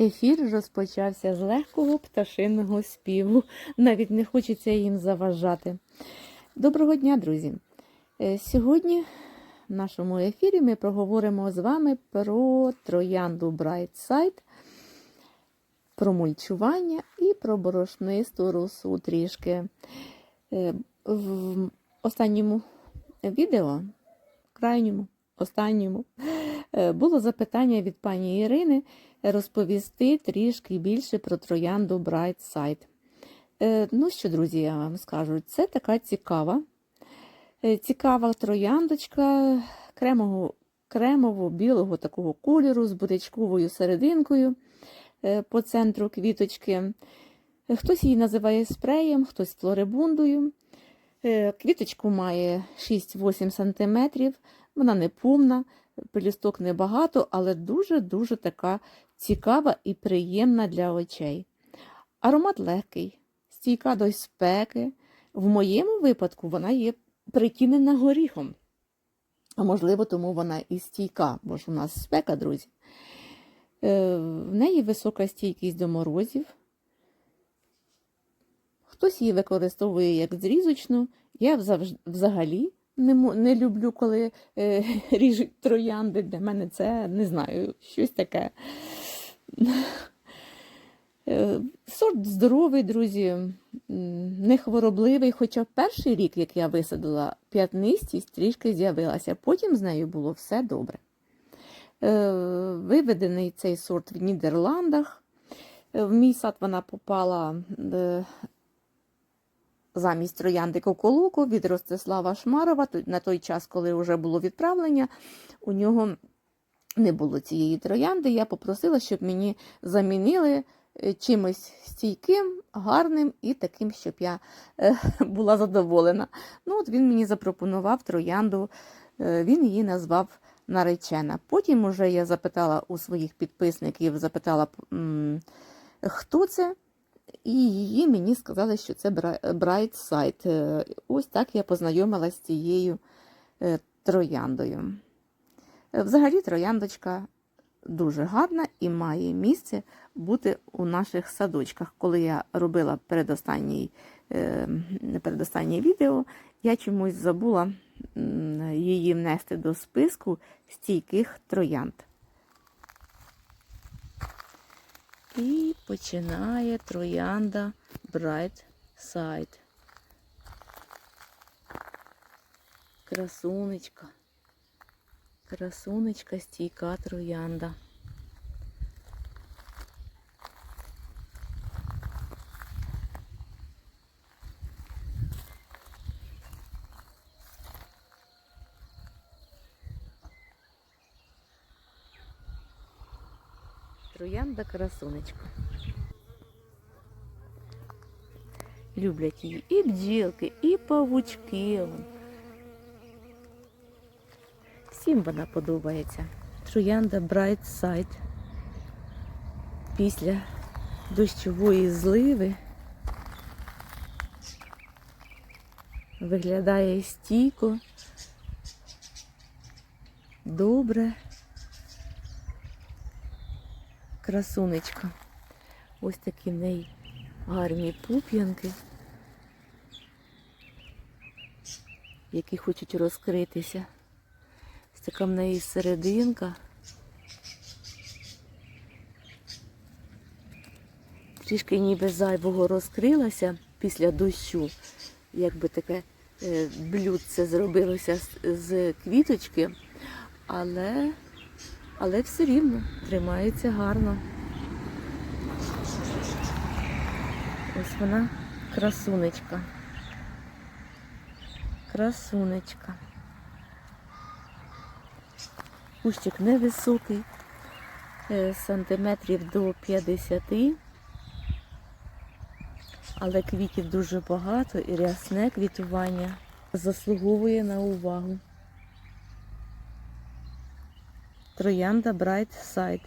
Ефір розпочався з легкого пташиного співу. Навіть не хочеться їм заважати. Доброго дня, друзі! Е, Сьогодні в нашому ефірі ми проговоримо з вами про троянду Side, про мульчування і про борошнисту росу трішки. Е, В останньому відео, крайньому, останньому, е, було запитання від пані Ірини розповісти трішки більше про троянду Side. Е, Ну що, друзі, я вам скажу, це така цікава, е, цікава трояндочка кремового, кремово-білого такого кольору з бурячковою серединкою е, по центру квіточки. Хтось її називає спреєм, хтось флорибундою. Квіточку має 6-8 см, вона не повна, пелюсток небагато, але дуже-дуже така цікава і приємна для очей. Аромат легкий, стійка до спеки. В моєму випадку вона є притінена горіхом. А можливо, тому вона і стійка, бо ж у нас спека, друзі. Е, В неї висока стійкість до морозів. Хтось її використовує як зрізочну. Я взагалі не, не люблю, коли е, ріжуть троянди. Для мене це не знаю, щось таке. Е, Сорт здоровий, друзі, не хворобливий. Хоча перший рік, як я висадила, п'ятнистість трішки з'явилася. Потім з нею було все добре. Е, Виведений цей сорт в Нідерландах. Е, В мій сад вона попала замість троянди Коколуку від Ростислава Шмарова. На той час, коли вже було відправлення, у нього не було цієї троянди. Я попросила, щоб мені замінили е, чимось стійким, гарним і таким, щоб я е, була задоволена. Ну, от він мені запропонував троянду, е, він її назвав наречена. Потім уже я запитала у своїх підписників, запитала, хто це. І її мені сказали, що це Bright Side. Е, Ось так я познайомилася з цією е, трояндою. Е, Взагалі, трояндочка дуже гарна і має місце бути у наших садочках. Коли я робила передостаннє відео, я чомусь забула її внести до списку стійких троянд. І починає троянда Bright Side. Красунечка. Красунечка, стійка троянда. Троянда красунечка. Люблять її і бджілки, і павучки. Всім вона подобається. Троянда Bright Side. Після дощової зливи виглядає стійко, добре. Красунечка. Ось такі в неї гарні пуп'янки, які хочуть розкритися. Ось така в неї серединка. Трішки ніби зайвого розкрилася після дощу. Якби таке е, блюдце зробилося з, з квіточки, але, але все рівно тримається гарно. Ось вона красунечка. Красунечка. Кущик невисокий, е, сантиметрів до 50, але квітів дуже багато і рясне квітування заслуговує на увагу. Троянда Bright Side.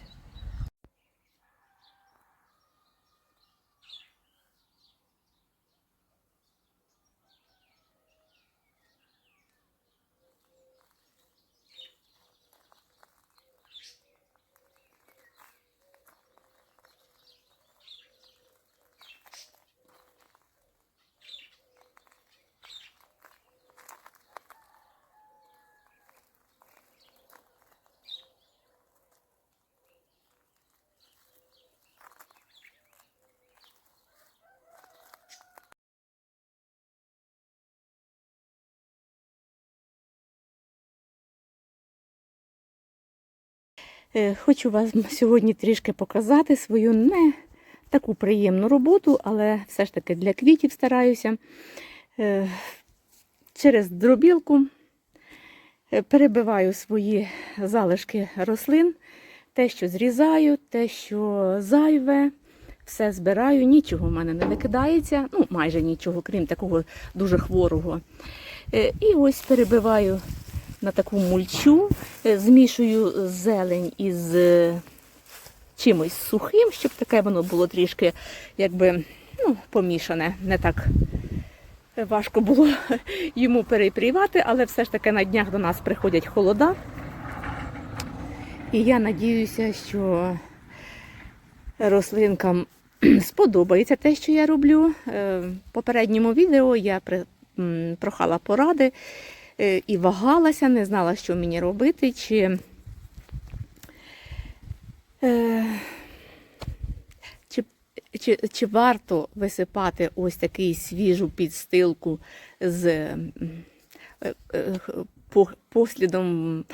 Е, Хочу вам сьогодні трішки показати свою не таку приємну роботу, але все ж таки для квітів стараюся. Е, Через дробілку е, перебиваю свої залишки рослин, те, що зрізаю, те, що зайве, все збираю, нічого в мене не викидається, ну майже нічого, крім такого дуже хворого. Е, І ось перебиваю на таку мульчу, е, змішую зелень із е, чимось сухим, щоб таке воно було трішки якби, ну, помішане, не так важко було йому перепрівати, але все ж таки на днях до нас приходять холода. І я надіюся, що рослинкам сподобається те, що я роблю. Е, В попередньому відео я прохала поради е, і вагалася, не знала, що мені робити, чи, е, чи, чи, чи варто висипати ось такий свіжу підстилку з е, е, по- послідом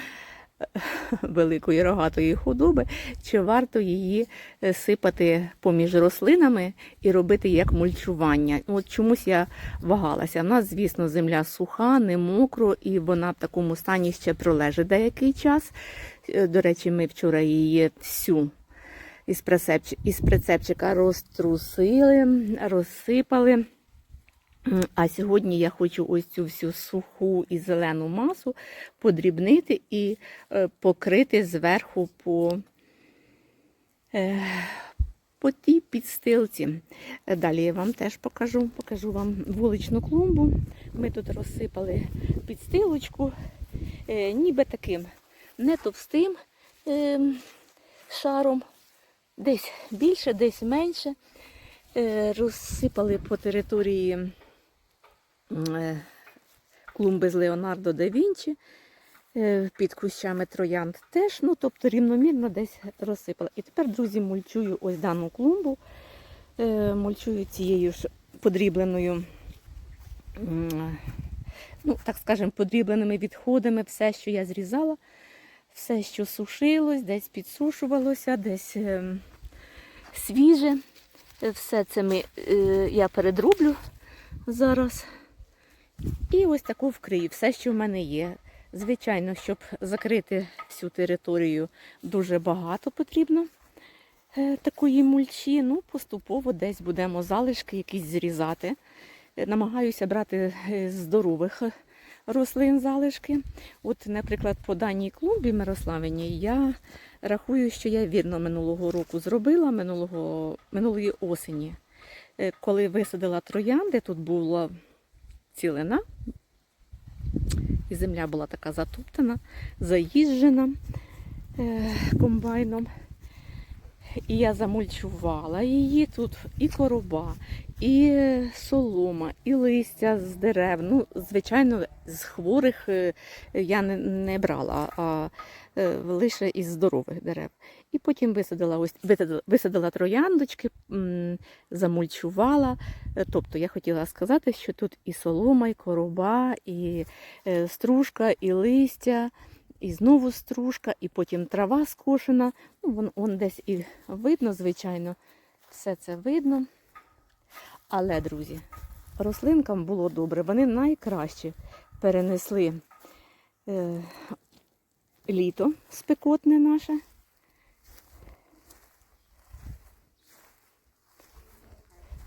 великої рогатої худоби, чи варто її е, сипати поміж рослинами і робити як мульчування. От чомусь я вагалася. У нас, звісно, земля суха, не мокро, і вона в такому стані ще пролежить деякий час. Е, До речі, ми вчора її всю із, прицепч... із прицепчика розтрусили, розсипали. А сьогодні я хочу ось цю всю суху і зелену масу подрібнити і е, покрити зверху по, е, по тій підстилці. Далі я вам теж покажу, покажу вам вуличну клумбу. Ми тут розсипали підстилочку, е, ніби таким не товстим шаром, десь більше, десь менше. Розсипали по території клумби з Леонардо да Вінчі, е, під кущами троянд теж, ну тобто рівномірно десь розсипала. І тепер, друзі, мульчую ось дану клумбу, е, мульчую цією ж подрібленою, ну, так скажемо, подрібленими відходами, все, що я зрізала, все, що сушилось, десь підсушувалося, десь е, свіже. Е, Все це ми, е, я передроблю зараз. І ось таку вкрию, все, що в мене є. Звичайно, щоб закрити всю територію, дуже багато потрібно е, такої мульчі. Ну, поступово десь будемо залишки якісь зрізати. Е, Намагаюся брати е, здорових рослин залишки. От, наприклад, по даній клумбі Мирославині я рахую, що я вірно минулого року зробила, минулого, минулої осені. Коли висадила троянди, тут була цілина, і земля була така затоптана, заїжджена е, комбайном. І я замульчувала її. Тут і короба, і солома, і листя з дерев. Ну, звичайно, з хворих е, я не, не брала, а е, лише із здорових дерев. І потім висадила ось висадила, висадила трояндочки, замульчувала. Е, Тобто я хотіла сказати, що тут і солома, і короба, і е, стружка, і листя, і знову стружка, і потім трава скошена. Ну, вон, вон десь і видно, звичайно, все це видно. Але, друзі, рослинкам було добре. Вони найкраще перенесли е, літо спекотне наше.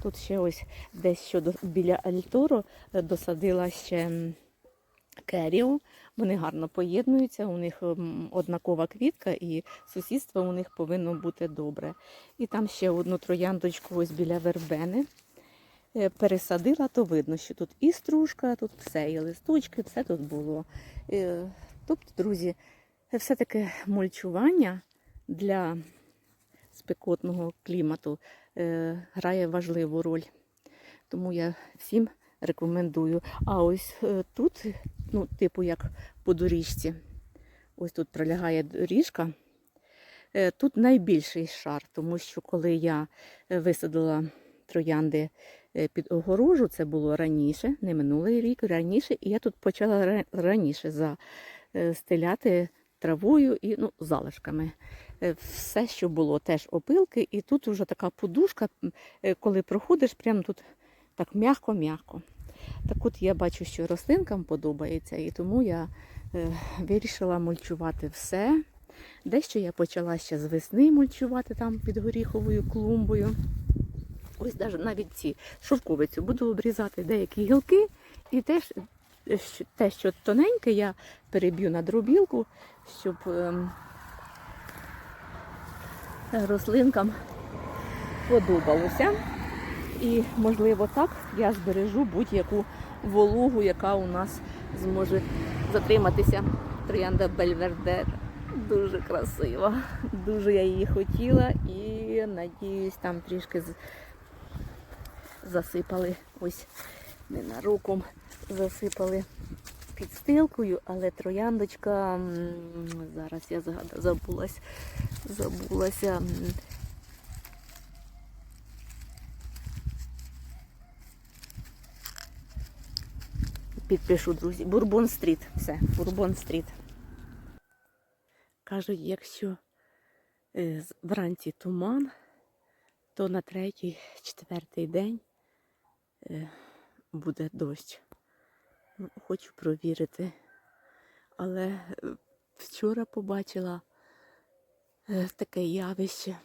Тут ще ось десь що до- біля Альторо е, досадила ще керіо. Вони гарно поєднуються, у них однакова квітка і сусідство у них повинно бути добре. І там ще одну трояндочку ось біля вербени е, пересадила, то видно, що тут і стружка, тут все, і листочки, все тут було. Е, Тобто, друзі, все-таки мульчування для спекотного клімату грає важливу роль. Тому я всім рекомендую. А ось е, тут, ну, типу як по доріжці, ось тут пролягає доріжка. Е, Тут найбільший шар, тому що коли я е, висадила троянди е, під огорожу, це було раніше, не минулий рік, раніше, і я тут почала ра- раніше застеляти травою і ну, залишками. Е, Все, що було, теж опилки, і тут вже така подушка, е, коли проходиш, прямо тут так м'яко-м'яко. Так от я бачу, що рослинкам подобається, і тому я е, вирішила мульчувати все. Дещо я почала ще з весни мульчувати там під горіховою клумбою. Ось навіть ці шовковицю буду обрізати деякі гілки, і теж те, що тоненьке, я переб'ю на дробілку, щоб ем, рослинкам подобалося. І, можливо, так я збережу будь-яку вологу, яка у нас зможе затриматися. Троянда Бельвердер. Дуже красива. Дуже я її хотіла і надіюсь, там трішки засипали ось ненароком засипали підстилкою, але трояндочка, зараз я згада- забулась, забулася. Підпишу, друзі. Бурбон стріт. Все, Бурбон стріт. Кажуть, якщо е, вранці туман, то на третій, четвертий день е, буде дощ. Ну, хочу провірити. Але е, вчора побачила е, таке явище.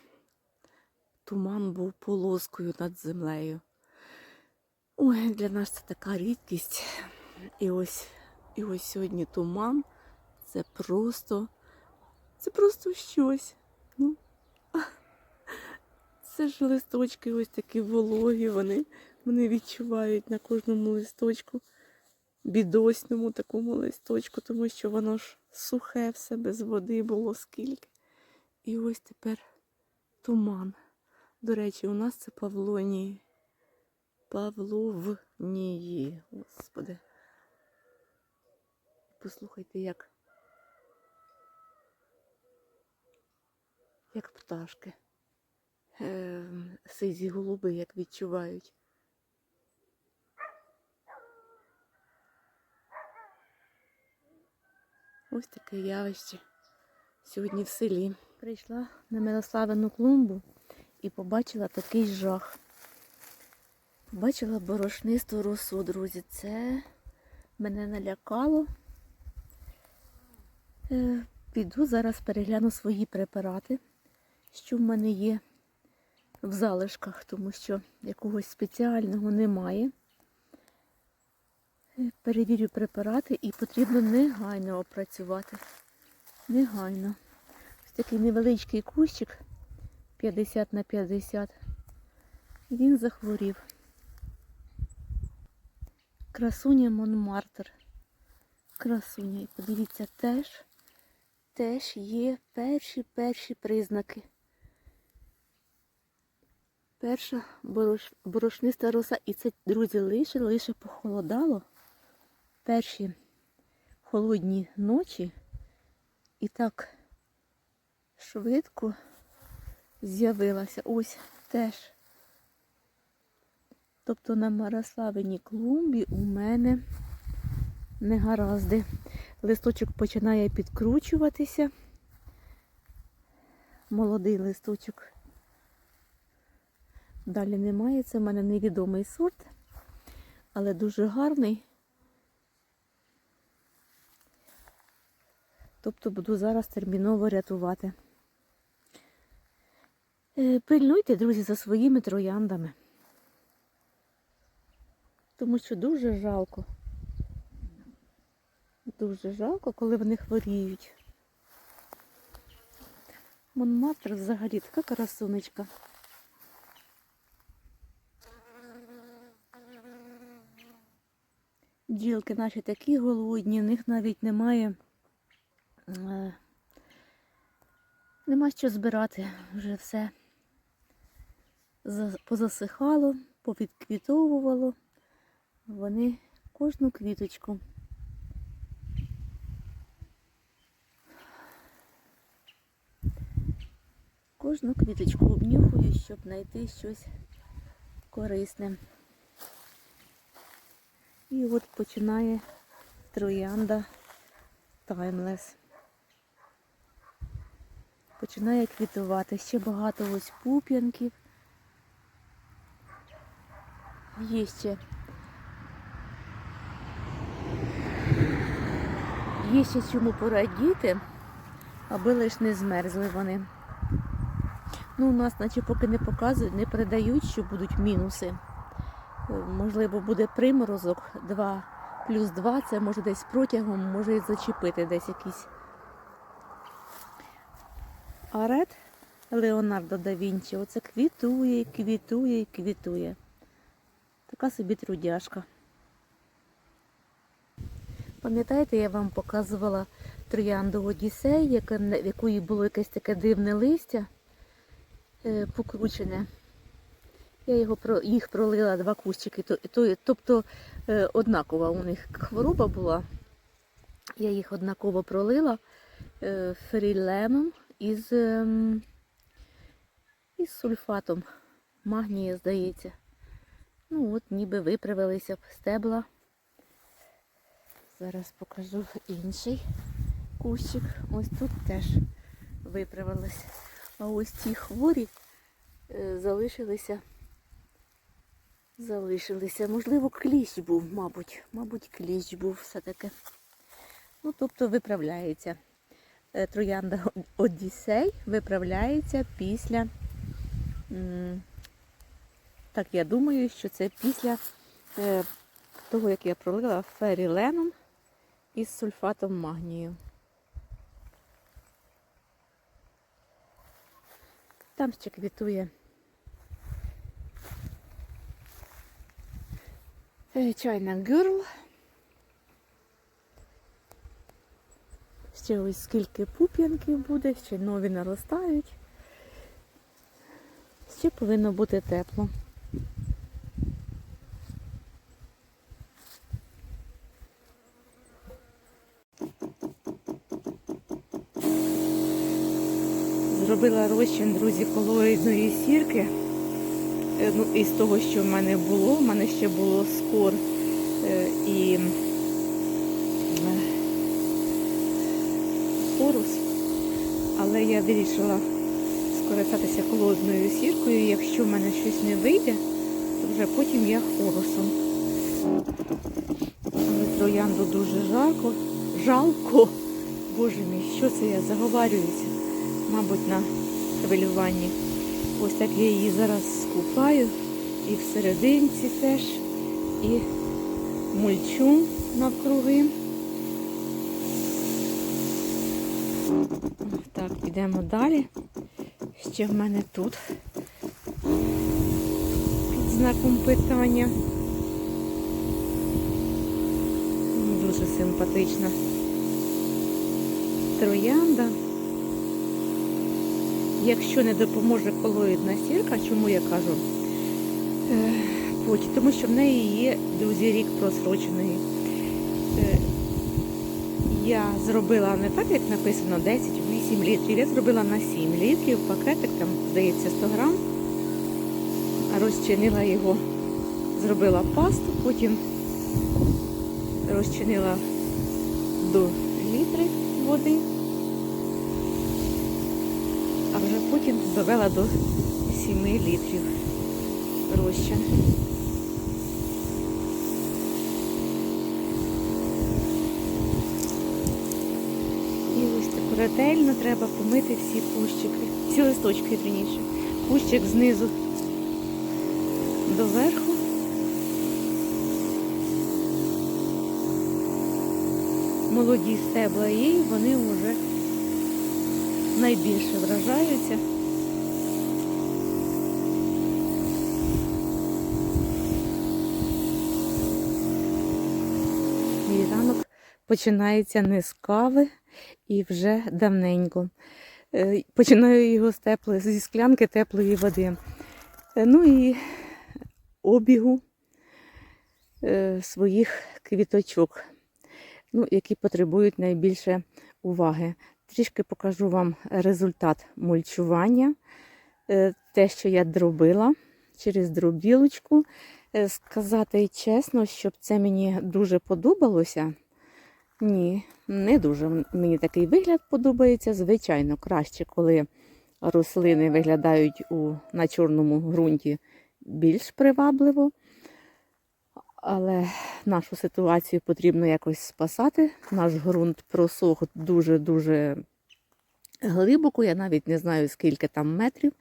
Туман був полоскою над землею. Ой, для нас це така рідкість. І ось, і ось сьогодні туман. Це просто, це просто щось. Ну, це ж листочки ось такі вологі, вони, вони відчувають на кожному листочку, бідосному такому листочку, тому що воно ж сухе все без води було скільки. І ось тепер туман. До речі, у нас це Павлонії. Павловнії. Господи. Послухайте, як. Як пташки. Ем, сизі голуби, як відчувають. Ось таке явище. Сьогодні в селі. Прийшла на Милославину клумбу і побачила такий жах. Побачила борошнисту росу, друзі. Це мене налякало. Е, Піду зараз перегляну свої препарати, що в мене є в залишках, тому що якогось спеціального немає. Перевірю препарати і потрібно негайно опрацювати. Негайно. Ось такий невеличкий кущик 50 на 50. Він захворів. Красуня Монмартр. Красуня. І подивіться, теж, теж є перші перші признаки. Перша борошниста роса. І це, друзі, лише лише похолодало. Перші холодні ночі. І так швидко з'явилася. Ось теж. Тобто на Мирославиній клумбі у мене негаразди. Листочок починає підкручуватися. Молодий листочок. Далі немає. Це в мене невідомий сорт, але дуже гарний. Тобто буду зараз терміново рятувати. Е, Пильнуйте, друзі, за своїми трояндами. Тому що дуже жалко. Дуже жалко, коли вони хворіють. Монмартр взагалі така красунечка. Бджілки наші такі голодні, в них навіть немає. Е, Нема що збирати, вже все позасихало, повідквітовувало. Вони кожну квіточку. Кожну квіточку обнюхую, щоб знайти щось корисне. І от починає троянда Timeless. Починає квітувати. Ще багато ось пуп'янків. Є ще. Є ще чому порадіти, аби лиш не змерзли вони. Ну, у нас, наче поки не показують, не передають, що будуть мінуси. Можливо, буде приморозок 2 плюс 2, це може десь протягом, може і зачепити десь якийсь. А ред Леонардо да Вінчі оце квітує, квітує квітує. Така собі трудяшка. Пам'ятаєте, я вам показувала троянду Одіссей, в якої було якесь таке дивне листя е, покручене. Я його їх пролила два кущики. То, то, тобто е, однакова у них хвороба була. Я їх однаково пролила е, ферілемом із, ем, із сульфатом. Магнія, здається. Ну от ніби виправилися б стебла. Зараз покажу інший кущик. Ось тут теж виправилось. А ось ці хворі е, залишилися. Залишилися. Можливо, кліщ був, мабуть. Мабуть, кліщ був все-таки. Ну, тобто виправляється. Е, Троянда Одіссей виправляється після. Так, я думаю, що це після е, того, як я пролила феріленом із сульфатом магнію. Там ще квітує е, чайна гюрл. Ще ось скільки пуп'янків буде, ще нові наростають. Ще повинно бути тепло. Зробила розчин, друзі, колоїдної сірки. Е, Ну, із того, що в мене було, в мене ще було скор е, і е. Але я вирішила скористатися холодною сіркою. Якщо в мене щось не вийде, то вже потім я хорусом. Але троянду дуже жарко. Жалко. Боже мій, що це я заговарююся? Мабуть, на хвилюванні. Ось так я її зараз скупаю. І всерединці теж, і мульчу навкруги. Так, підемо далі. Ще в мене тут під знаком питання. Дуже симпатична троянда. Якщо не допоможе колоїдна сірка, чому я кажу? Е, Потім, тому що в неї є, друзі, рік просрочений. Е, Я зробила не так, як написано, 10-8 літрів. Я зробила на 7 літрів. Пакетик там, здається, 100 грам. Розчинила його, зробила пасту, потім розчинила до літри води, а вже потім довела до 7 літрів розчин. І ось так ретельно треба помити всі кущики, всі листочки, вірніше. Кущик знизу до верху. Молоді стебла і вони вже найбільше вражаються. Мій починається не з кави і вже давненько. Е, Починаю його з теплої, зі склянки теплої води. Е, Ну і обігу е, своїх квіточок, ну, які потребують найбільше уваги. Трішки покажу вам результат мульчування. Те, що я дробила через дробілочку. Сказати чесно, щоб це мені дуже подобалося. Ні, не дуже мені такий вигляд подобається. Звичайно, краще, коли рослини виглядають у, на чорному ґрунті більш привабливо. Але нашу ситуацію потрібно якось спасати. Наш ґрунт просох дуже-дуже глибоко, я навіть не знаю, скільки там метрів.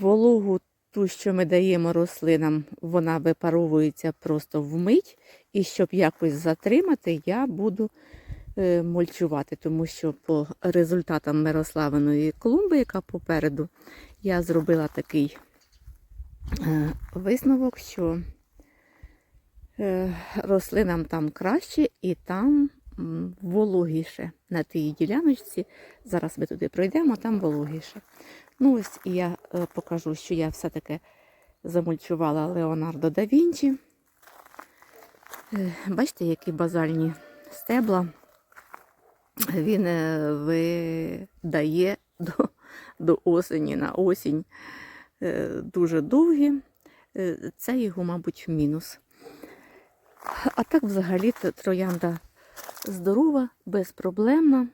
Вологу, ту, що ми даємо рослинам, вона випаровується просто вмить. І щоб якось затримати, я буду е, мульчувати, тому що по результатам Мирославиної клумби, яка попереду, я зробила такий е, висновок, що е, рослинам там краще і там вологіше на тій діляночці. Зараз ми туди пройдемо, там вологіше. Ну ось я покажу, що я все-таки замульчувала Леонардо да Вінчі. Е, Бачите, які базальні стебла він е, видає до, до осені на осінь е, дуже довгі. Це його, мабуть, мінус. А так взагалі троянда здорова, безпроблемна.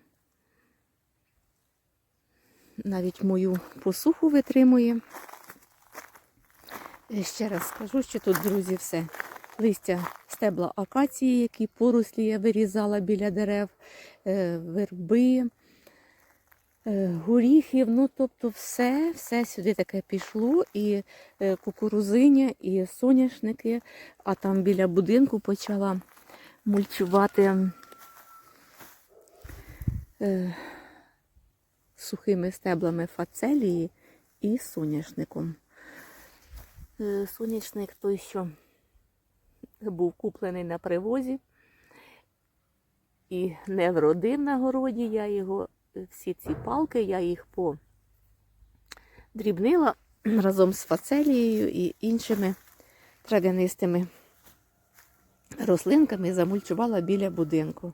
Навіть мою посуху витримує. Ще раз скажу, що тут, друзі, все. Листя стебла акації, які порослі я вирізала біля дерев, е, верби, е, горіхів. Ну, тобто все, все сюди таке пішло. І е, кукурузиня, і соняшники. А там біля будинку почала мульчувати сухими стеблами фацелії і соняшником. Соняшник той, що був куплений на привозі і не вродив на городі. Я його, всі ці палки, я їх подрібнила разом з фацелією і іншими трав'янистими рослинками замульчувала біля будинку.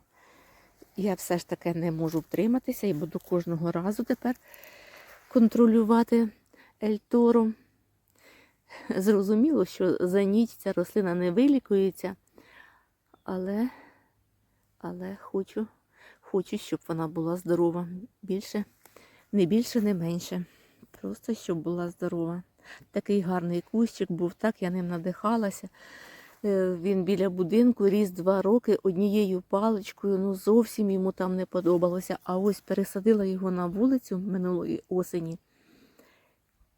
Я все ж таки не можу втриматися і буду кожного разу тепер контролювати ельтору. Зрозуміло, що за ніч ця рослина не вилікується, але, але хочу, хочу, щоб вона була здорова. Більше, не більше, не менше. Просто щоб була здорова. Такий гарний кущик був, так я ним надихалася. Е, Він біля будинку ріс два роки однією паличкою, ну зовсім йому там не подобалося. А ось пересадила його на вулицю минулої осені.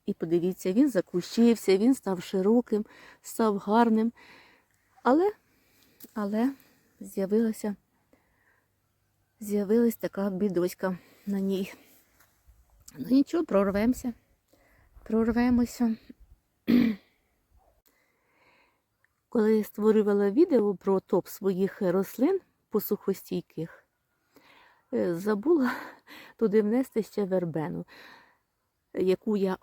І подивіться, він закущився, він став широким, став гарним. Але, але з'явилася, з'явилась така бідоська на ній. Ну нічого, прорвемося, прорвемося. Коли я створювала відео про топ своїх рослин посухостійких, е, забула туди внести ще вербену яку я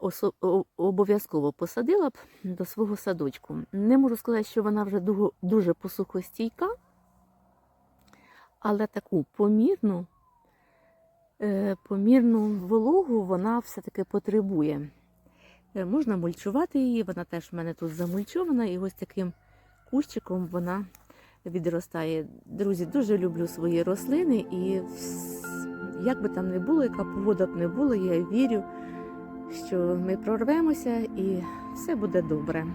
обов'язково посадила б до свого садочку. Не можу сказати, що вона вже дуже посухостійка, але таку помірну, е, помірну вологу вона все-таки потребує. Е, Можна мульчувати її, вона теж в мене тут замульчована, і ось таким кущиком вона відростає. Друзі, дуже люблю свої рослини, і як би там не було, яка погода б не була, я вірю, що ми прорвемося і все буде добре.